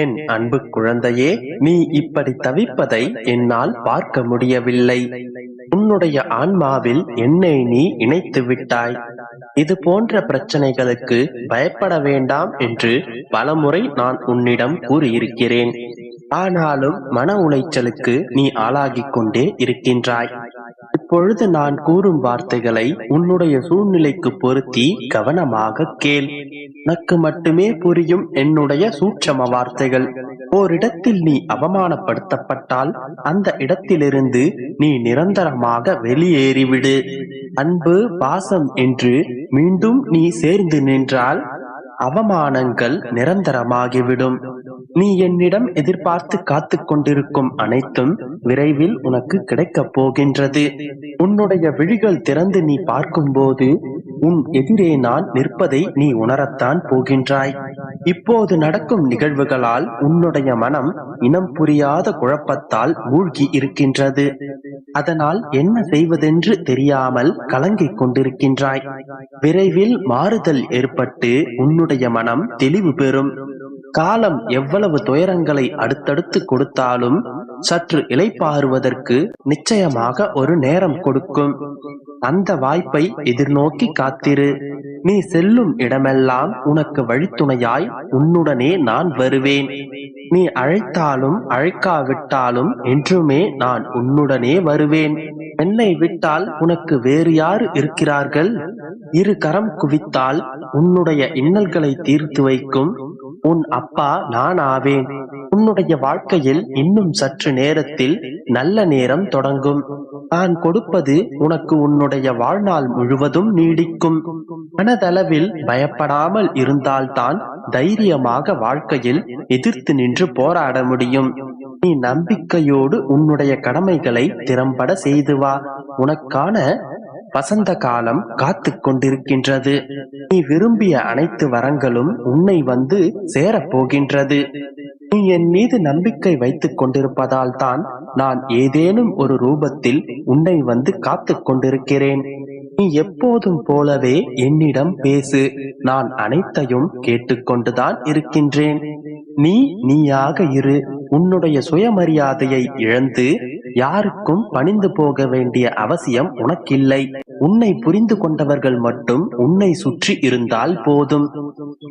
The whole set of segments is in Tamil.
என் அன்பு குழந்தையே நீ இப்படி தவிப்பதை என்னால் பார்க்க முடியவில்லை. உன்னுடைய ஆன்மாவில் என்னை நீ இணைத்து விட்டாய். இது போன்ற பிரச்சனைகளுக்கு பயப்பட வேண்டாம் என்று பலமுறை நான் உன்னிடம் கூறியிருக்கிறேன். ஆனாலும் மன உளைச்சலுக்கு நீ ஆளாகிக் கொண்டே இருக்கின்றாய். இப்பொழுது நான் கூறும் வார்த்தைகளை உன்னுடைய சூழ்நிலைக்கு பொருத்தி கவனமாக கேள். உனக்கு மட்டுமே புரியும் என்னுடைய சூட்சம வார்த்தைகள். ஓரிடத்தில் நீ அவமானப்படுத்தப்பட்டால் அந்த இடத்திலிருந்து நீ நிரந்தரமாக வெளியேறிவிடு. அன்பு பாசம் என்று மீண்டும் நீ சேர்ந்து நின்றால் அவமானங்கள் நிரந்தரமாகிவிடும். நீ என்னிடம் எதிர்பார்த்து காத்து கொண்டிருக்கும் அனைத்தும் விரைவில் உனக்கு கிடைக்கப் போகின்றது. உன்னுடைய விழிகள் திறந்து நீ பார்க்கும்போது உன் எதிரே நான் நிற்பதை நீ உணரத்தான் போகின்றாய். இப்போது நடக்கும் நிகழ்வுகளால் உன்னுடைய மனம் இனம் புரியாத குழப்பத்தால் மூழ்கி இருக்கின்றது. அதனால் என்ன செய்வதென்று தெரியாமல் கலங்கிக் கொண்டிருக்கின்றாய். விரைவில் மாறுதல் ஏற்பட்டு உன்னுடைய மனம் தெளிவு பெறும். காலம் எவ்வளவு துயரங்களை அடுத்தடுத்து கொடுத்தாலும் சற்று இலைப்பாறுவதற்கு நிச்சயமாக ஒரு நேரம் கொடுக்கும். அந்த வாய்ப்பை எதிர்நோக்கி காத்திரு. நீ செல்லும் இடமெல்லாம் உனக்கு வழித்துணையாய் உன்னுடனே நான் வருவேன். நீ அழைத்தாலும் அழைக்காவிட்டாலும் என்றுமே நான் உன்னுடனே வருவேன். என்னை விட்டால் உனக்கு வேறு யாரு இருக்கிறார்கள்? இரு கரம் குவித்தால் உன்னுடைய இன்னல்களை தீர்த்து வைக்கும். உன் அப்பா நான் ஆவேன் உன்னுடைய வாழ்க்கையில் இன்னும் சற்று நேரத்தில் நல்ல நேரம் தொடங்கும். நான் கொடுப்பது உனக்கு உன்னுடைய வாழ்நாள் முழுவதும் நீடிக்கும். மனதளவில் பயப்படாமல் இருந்தால்தான் தைரியமாக வாழ்க்கையில் எதிர்த்து நின்று போராட முடியும். நீ நம்பிக்கையோடு உன்னுடைய கடமைகளை திறம்பட செய்து வா. உனக்கான வசந்த காலம் காத்து கொண்டிருக்கின்றது நீ விரும்பிய அனைத்து வரங்களும் உன்னை வந்து சேரப் போகின்றது நீ என் மீது நம்பிக்கை வைத்துக் கொண்டிருப்பதால் தான் நான் ஏதேனும் ஒரு ரூபத்தில் உன்னை வந்து காத்து கொண்டிருக்கிறேன் நீ எப்போதும் போலவே என்னிடம் பேசு. நான் அனைத்தையும் கேட்டுக்கொண்டுதான் இருக்கின்றேன். நீ நீயாக இரு. உன்னுடைய சுயமரியாதையை இழந்து யாருக்கும் பணிந்து போக வேண்டிய அவசியம் உனக்கில்லை. உன்னை புரிந்து கொண்டவர்கள் மட்டும் உன்னை சுற்றி இருந்தால் போதும்.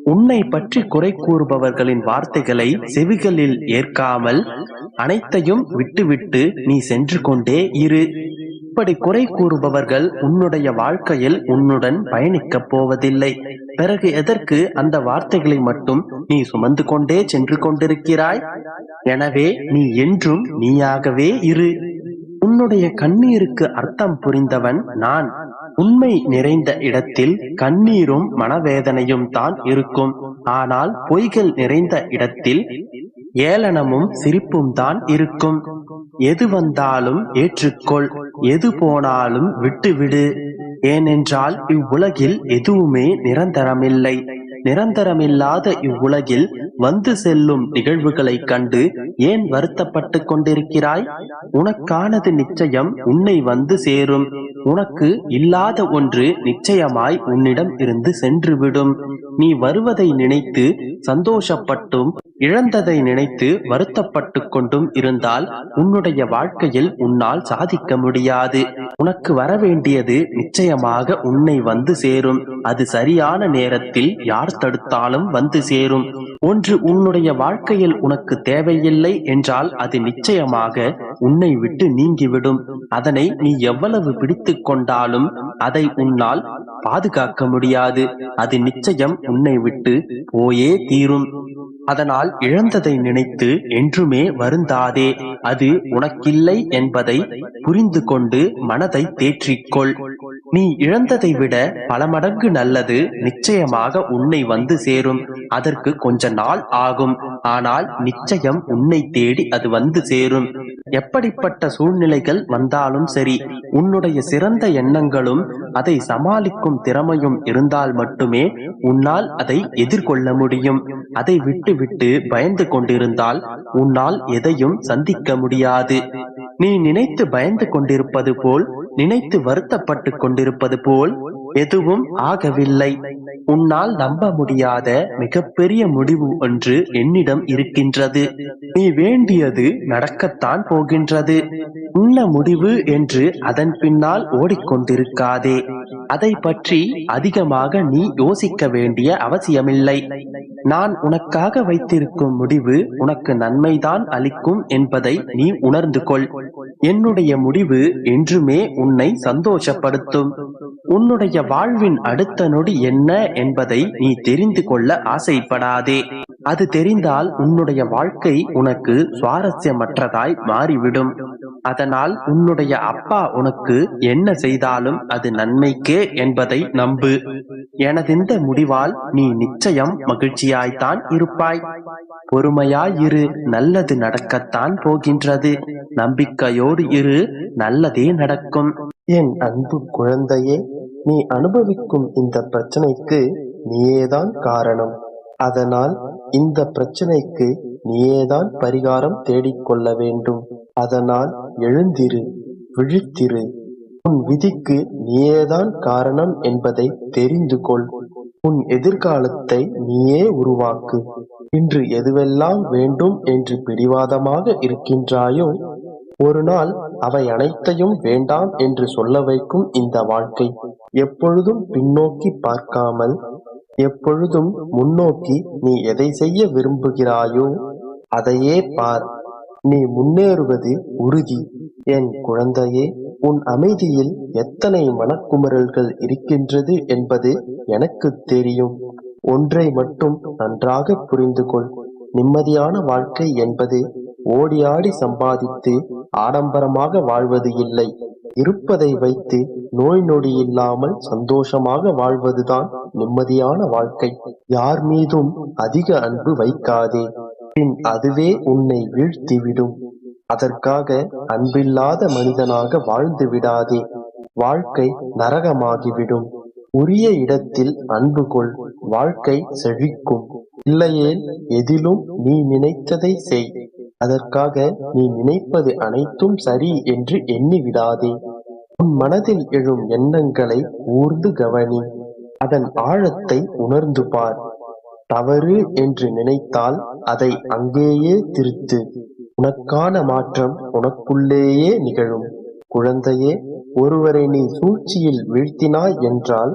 உன்னை பற்றி குறை கூறுபவர்களின் வார்த்தைகளை செவிகளில் ஏற்காமல் அனைத்தையும் விட்டுவிட்டு நீ சென்று கொண்டே இரு. இப்படி குறை கூறுபவர்கள் உன்னுடைய வாழ்க்கையில் உன்னுடன் பயணிக்கப் போவதில்லை. பிறகு எதற்கு அந்த வார்த்தைகளை மட்டும் நீ சுமந்து கொண்டே சென்று கொண்டிருக்கிறாய்? எனவே நீ என்றும் நீயாகவே இரு. உன்னுடைய கண்ணீருக்கு அர்த்தம் புரிந்தவன் நான். உண்மை நிறைந்த இடத்தில் கண்ணீரும் மனவேதனையும் தான் இருக்கும். ஆனால் பொய்கள் நிறைந்த இடத்தில் ஏளனமும் சிரிப்பும் தான் இருக்கும். எது வந்தாலும் ஏற்றுக்கொள் எது போனாலும் விட்டுவிடு. ஏனென்றால் இவ்வுலகில் எதுவுமே நிரந்தரமில்லை. நிரந்தரமில்லாத இவ்வுலகில் வந்து செல்லும் நிகழ்வுகளைக் கண்டு ஏன் வருத்தப்பட்டு கொண்டிருக்கிறாய்? உனக்கானது நிச்சயம் உன்னை வந்து சேரும். உனக்கு இல்லாத ஒன்று நிச்சயமாய் உன்னிடம் இருந்து சென்றுவிடும். நீ வருவதை நினைத்து சந்தோஷப்பட்டும் இழந்ததை நினைத்து வருத்தப்பட்டு கொண்டும் இருந்தால் உன்னுடைய வாழ்க்கையில் உன்னால் சாதிக்க முடியாது. உனக்கு வரவேண்டியது நிச்சயமாக உன்னை வந்து சேரும். அது சரியான நேரத்தில் யார் தடுத்தாலும் வந்து சேரும். ஒன்று உன்னுடைய வாழ்க்கையில் உனக்கு தேவையில்லை என்றால் அது நிச்சயமாக உன்னை விட்டு நீங்கிவிடும். அதனை நீ எவ்வளவு பிடித்து வைத்துக் கொண்டாலும் அதை உன்னால் பாதுகாக்க முடியாது. அது நிச்சயம் உன்னை விட்டு போயே தீரும். அதனால் இழந்ததை நினைத்து என்றுமே வருந்தாதே. அது உனக்கில்லை என்பதை புரிந்து கொண்டு மனதை தேற்றிக்கொள். நீ இழந்ததை விட பல மடங்கு நல்லது நிச்சயமாக உன்னை வந்து சேரும். அதற்கு கொஞ்ச நாள் ஆகும். ஆனால் நிச்சயம் உன்னை தேடி அது வந்து சேரும். எப்படிப்பட்ட சூழ்நிலைகள் வந்தாலும் சரி உன்னுடைய சிறந்த எண்ணங்களும் அதை சமாளிக்கும் திறமையும் இருந்தால் மட்டுமே உன்னால் அதை எதிர்கொள்ள முடியும். அதை விட்டு விட்டு பயந்து கொண்டிருந்தால் உன்னால் எதையும் சந்திக்க முடியாது. நீ நினைத்து பயந்து கொண்டிருப்பது போல் நினைத்து வருத்தப்பட்டு கொண்டிருப்பது போல் எதுவும் ஆகவில்லை. உன்னால் நம்ப முடியாத மிகப்பெரிய முடிவு ஒன்று என்னிடம் இருக்கின்றது. நீ வேண்டியது நடக்கத்தான் போகின்றது. உள்ள முடிவு என்று அதன் பின்னால் ஓடிக்கொண்டிருக்காதே. அதை பற்றி அதிகமாக நீ யோசிக்க வேண்டிய அவசியமில்லை. நான் உனக்காக வைத்திருக்கும் முடிவு உனக்கு நன்மைதான் அளிக்கும் என்பதை நீ உணர்ந்து கொள் என்னுடைய முடிவு என்றுமே உன்னை சந்தோஷப்படுத்தும். உன்னுடைய வாழ்வின் அடுத்த நொடி என்ன என்பதை நீ தெரிந்து கொள்ள ஆசைப்படாதே. அது தெரிந்தால் உன்னுடைய வாழ்க்கை உனக்கு சுவாரஸ்யமற்றதாய் மாறிவிடும். அதனால் உன்னுடைய அப்பா உனக்கு என்ன செய்தாலும் அது நன்மைக்கே என்பதை நம்பு. எனதிந்த முடிவால் நீ நிச்சயம் மகிழ்ச்சியாய்த்தான் இருப்பாய். பொறுமையாயிரு நல்லது நடக்கத்தான் போகின்றது. நம்பிக்கையோடு இரு நல்லதே நடக்கும். என் அன்பு குழந்தையே நீ அனுபவிக்கும் இந்த பிரச்சனைக்கு நீயேதான் காரணம். அதனால் இந்த பிரச்சனைக்கு நீயேதான் பரிகாரம் தேடிக்கொள்ள வேண்டும். அதனால் எழுந்திரு விழித்திரு. உன் விதிக்கு நீயேதான் காரணம் என்பதை தெரிந்து கொள். உன் எதிர்காலத்தை நீயே உருவாக்கு. இன்று எதுவெல்லாம் வேண்டும் என்று பிடிவாதமாக இருக்கின்றாயோ ஒரு நாள் அவை அனைத்தையும் வேண்டாம் என்று சொல்ல வைக்கும் இந்த வாழ்க்கை எப்பொழுதும் பின்னோக்கி பார்க்காமல் எப்பொழுதும் முன்னோக்கி நீ எதை செய்ய விரும்புகிறாயோ அதையே பார். நீ முன்னேறுவது உறுதி. என் குழந்தையே உன் அமைதியில் எத்தனை மனக்குமுறல்கள் இருக்கின்றது என்பது எனக்கு தெரியும். ஒன்றை மட்டும் நன்றாக புரிந்து கொள் நிம்மதியான வாழ்க்கை என்பது ஓடியாடி சம்பாதித்து ஆடம்பரமாக வாழ்வது இல்லை. இருப்பதை வைத்து நோய் நொடி இல்லாமல் சந்தோஷமாக வாழ்வதுதான் நிம்மதியான வாழ்க்கை. யார் மீதும் அதிக அன்பு வைக்காதே. பின் அதுவே உன்னை வீழ்த்திவிடும் அதற்காக அன்பில்லாத மனிதனாக வாழ்ந்து விடாதே. வாழ்க்கை நரகமாகிவிடும். உரிய இடத்தில் அன்பு கொள். வாழ்க்கை செழிக்கும். இல்லையேல் எதிலும் நீ நினைத்ததை செய். அதற்காக நீ நினைப்பது அனைத்தும் சரி என்று எண்ணி விடாதே உன் மனதில் எழும் எண்ணங்களை ஊர்ந்து கவனி. அதன் ஆழத்தை உணர்ந்து பார். தவறு என்று நினைத்தால் அதை அங்கேயே திருத்து. உனக்கான மாற்றம் உனக்குள்ளேயே நிகழும். குழந்தையே ஒருவரை நீ சூழ்ச்சியில் வீழ்த்தினாய் என்றால்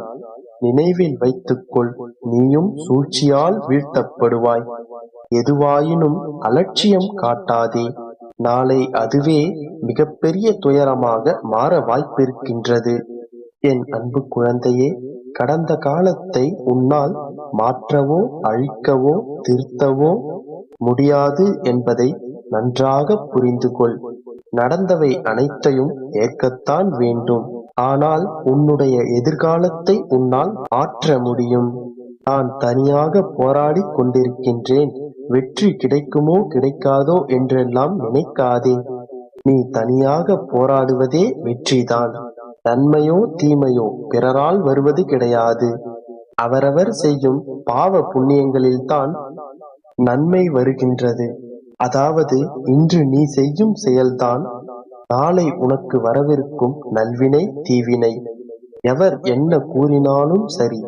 நினைவில் வைத்துக்கொள். நீயும் சூழ்ச்சியால் வீழ்த்தப்படுவாய். எதுவாயினும் அலட்சியம் காட்டாதே. நாளை அதுவே மிகப்பெரிய துயரமாக மாற வாய்ப்பிருக்கின்றது. என் அன்பு குழந்தையே கடந்த காலத்தை உன்னால் மாற்றவோ அழிக்கவோ திருத்தவோ முடியாது என்பதை நன்றாக புரிந்து கொள் நடந்தவை அனைத்தையும் ஏற்கத்தான் வேண்டும். ஆனால் உன்னுடைய எதிர்காலத்தை உன்னால் மாற்ற முடியும். நான் தனியாக போராடி கொண்டிருக்கின்றேன். வெற்றி கிடைக்குமோ கிடைக்காதோ என்றெல்லாம் நினைக்காதே. நீ தனியாக போராடுவதே வெற்றிதான். நன்மையோ தீமையோ பிறரால் வருவது கிடையாது. அவரவர் செய்யும் பாவ புண்ணியங்களில்தான் நன்மை வருகின்றது. அதாவது இன்று நீ செய்யும் செயல்தான் நாளை உனக்கு வரவிருக்கும் நல்வினை தீவினை. எவர் என்ன கூறினாலும் சரி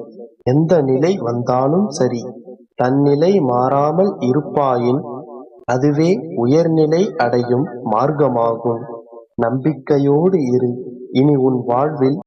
எந்த நிலை வந்தாலும் சரி தன்னிலை மாறாமல் இருப்பாயின் அதுவே உயர்நிலை அடையும் மார்க்கமாகும். நம்பிக்கையோடு இரு. இனி உன் வாழ்வில்